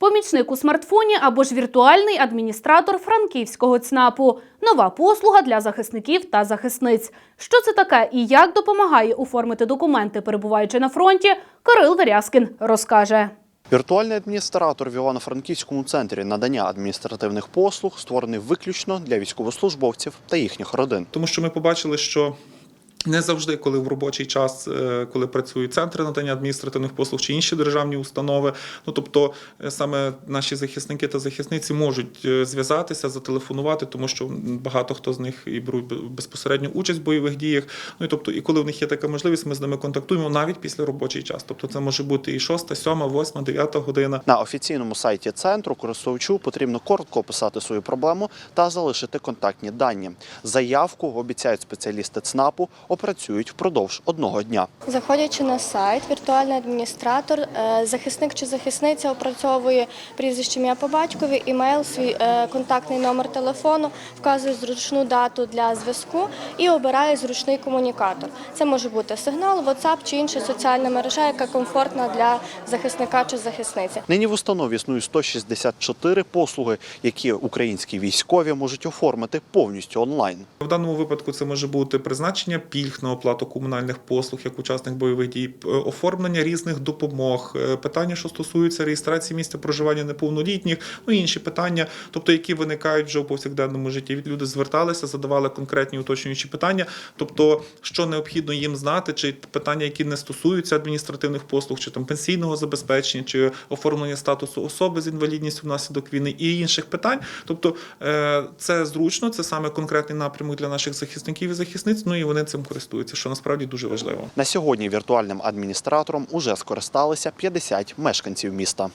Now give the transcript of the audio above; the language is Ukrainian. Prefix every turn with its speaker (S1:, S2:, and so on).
S1: Помічник у смартфоні або ж віртуальний адміністратор франківського ЦНАПу. Нова послуга для захисників та захисниць. Що це таке і як допомагає оформити документи, перебуваючи на фронті, Кирил Верязкін розкаже.
S2: Віртуальний адміністратор в Івано-Франківському центрі надання адміністративних послуг створений виключно для військовослужбовців та їхніх родин.
S3: Тому що ми побачили, що не завжди, коли в робочий час, е, коли працюють центри надання адміністративних послуг чи інші державні установи, ну тобто е, саме наші захисники та захисниці можуть е, зв'язатися, зателефонувати, тому що багато хто з них і беруть безпосередню участь в бойових діях. Ну і тобто, і коли в них є така можливість, ми з ними контактуємо навіть після робочий час. Тобто, це може бути і 6, 7, 8, 9 година.
S2: На офіційному сайті центру користувачу потрібно коротко описати свою проблему та залишити контактні дані. Заявку обіцяють спеціалісти ЦНАПу опрацюють впродовж одного дня.
S4: Заходячи на сайт, віртуальний адміністратор, е, захисник чи захисниця опрацьовує прізвище ім'я по батькові, імейл, свій е, контактний номер телефону, вказує зручну дату для зв'язку і обирає зручний комунікатор. Це може бути сигнал, WhatsApp чи інша соціальна мережа, яка комфортна для захисника чи захисниці.
S2: Нині в установі існує 164 послуги, які українські військові можуть оформити повністю онлайн.
S3: В даному випадку це може бути призначення пільг на оплату комунальних послуг як учасник бойових дій, е, оформлення різних допомог, е, питання, що стосуються реєстрації місця проживання неповнолітніх, ну і інші питання, тобто які виникають вже у повсякденному житті. Від люди зверталися, задавали конкретні уточнюючі питання, тобто що необхідно їм знати, чи питання, які не стосуються адміністративних послуг, чи там пенсійного забезпечення, чи оформлення статусу особи з інвалідністю внаслідок війни і інших питань. Тобто е, це зручно, це саме конкретний напрямок для наших захисників і захисниць. Ну і вони цим користуються, що насправді дуже важливо.
S2: На сьогодні віртуальним адміністратором уже скористалися 50 мешканців міста.